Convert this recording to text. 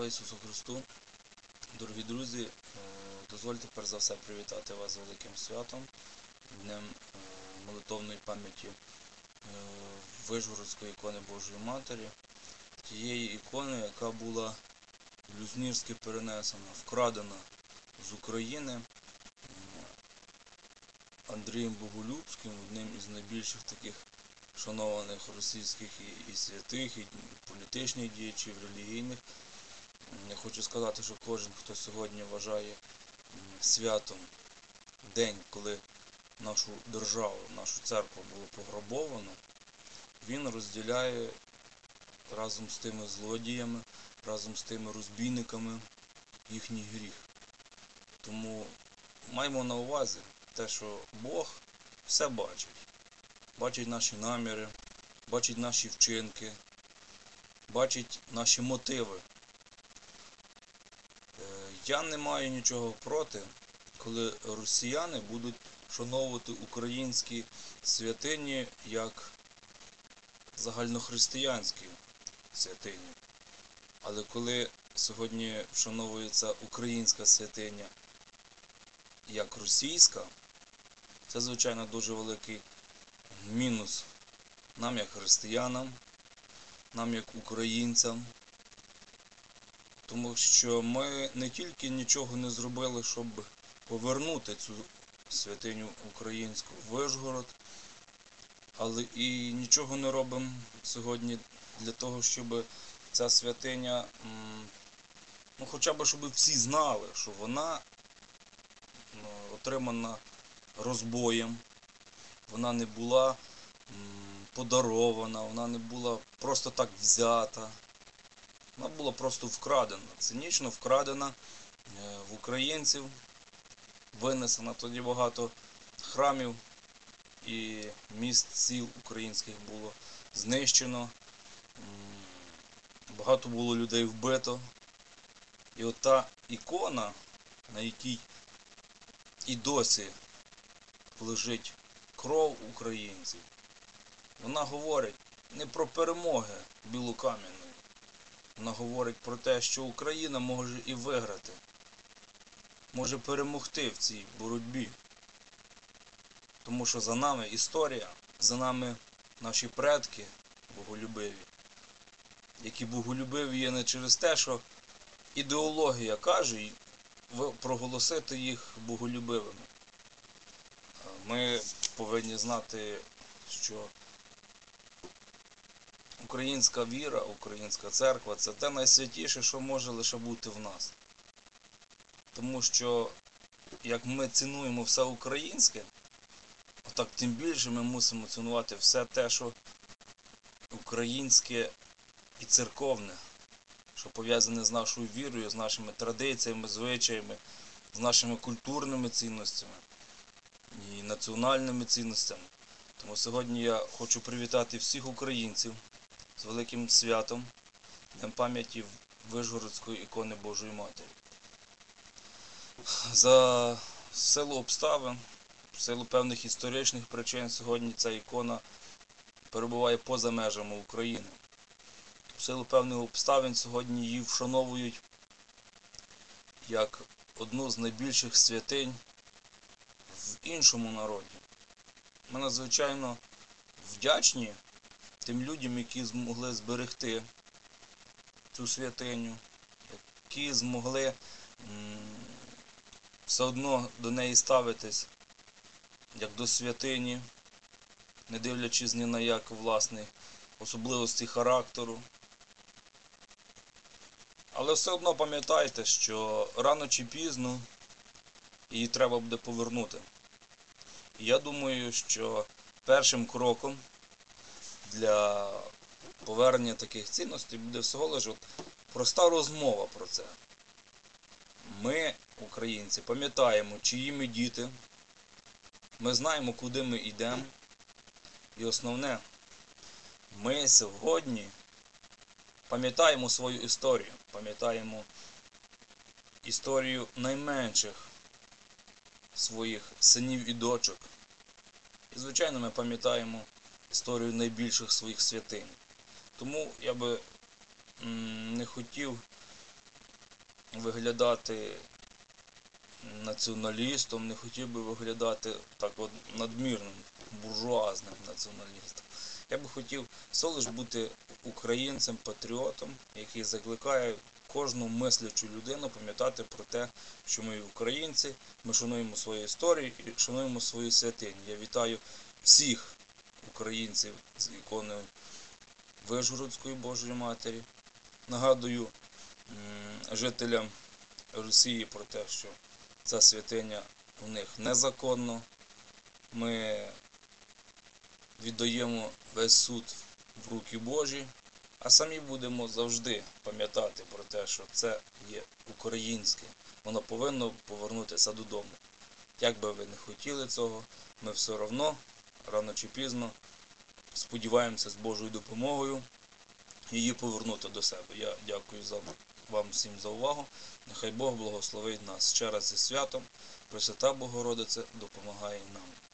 Слава Ісусу Христу! Дорогі друзі, е, дозвольте перш за все привітати вас з великим святом, Днем е, молитовної пам'яті е, Вижгородської ікони Божої Матері, тієї ікони, яка була блюзнірськи перенесена, вкрадена з України Андрієм Боголюбським, одним із найбільших таких шанованих російських і святих, і політичних діячів, релігійних. Я хочу сказати, що кожен, хто сьогодні вважає святом день, коли нашу державу, нашу церкву було пограбовано, він розділяє разом з тими злодіями, разом з тими розбійниками їхній гріх. Тому маємо на увазі те, що Бог все бачить. Бачить наші наміри, бачить наші вчинки, бачить наші мотиви. Я не маю нічого проти, коли росіяни будуть вшановувати українські святині як загальнохристиянські святині. Але коли сьогодні вшановується українська святиня як російська, це, звичайно, дуже великий мінус нам як християнам, нам як українцям. Тому що ми не тільки нічого не зробили, щоб повернути цю святиню українську в Вишгород, але і нічого не робимо сьогодні для того, щоб ця святиня, ну хоча б щоб всі знали, що вона отримана розбоєм, вона не була подарована, вона не була просто так взята. Вона була просто вкрадена, цинічно вкрадена е, в українців, винесена тоді багато храмів і міст сіл українських було знищено. Багато було людей вбито. І от та ікона, на якій і досі лежить кров українців, вона говорить не про перемоги білокам'яної. Вона говорить про те, що Україна може і виграти, може перемогти в цій боротьбі. Тому що за нами історія, за нами наші предки боголюбиві, які боголюбиві є не через те, що ідеологія каже проголосити їх боголюбивими. Ми повинні знати, що українська віра, українська церква це те найсвятіше, що може лише бути в нас. Тому що як ми цінуємо все українське, отак тим більше ми мусимо цінувати все те, що українське і церковне, що пов'язане з нашою вірою, з нашими традиціями, звичаями, з нашими культурними цінностями і національними цінностями. Тому сьогодні я хочу привітати всіх українців з великим святом, Днем пам'яті Вишгородської ікони Божої Матері. За силу обставин, в силу певних історичних причин, сьогодні ця ікона перебуває поза межами України. В силу певних обставин сьогодні її вшановують як одну з найбільших святинь в іншому народі. Ми надзвичайно вдячні тим людям, які змогли зберегти цю святиню, які змогли все одно до неї ставитись як до святині, не дивлячись ні на як власні особливості характеру. Але все одно пам'ятайте, що рано чи пізно її треба буде повернути. І я думаю, що першим кроком для повернення таких цінностей буде всього лише проста розмова про це. Ми, українці, пам'ятаємо, чиї ми діти, ми знаємо, куди ми йдемо. І основне, ми сьогодні пам'ятаємо свою історію, пам'ятаємо історію найменших своїх синів і дочок. І, звичайно, ми пам'ятаємо історію найбільших своїх святинь. Тому я би не хотів виглядати націоналістом, не хотів би виглядати так от надмірним, буржуазним націоналістом. Я би хотів всього лиш бути українцем, патріотом, який закликає кожну мислячу людину пам'ятати про те, що ми українці, ми шануємо свою історію і шануємо свою святиню. Я вітаю всіх українців з іконою Вишгородської Божої Матері. Нагадую жителям Росії про те, що ця святиня у них незаконно. Ми віддаємо весь суд в руки Божі, а самі будемо завжди пам'ятати про те, що це є українське. Воно повинно повернутися додому. Як би ви не хотіли цього, ми все одно, рано чи пізно, сподіваємося з Божою допомогою її повернути до себе. Я дякую за вам всім за увагу. Нехай Бог благословить нас ще раз зі святом. Пресвята Богородице допомагає нам.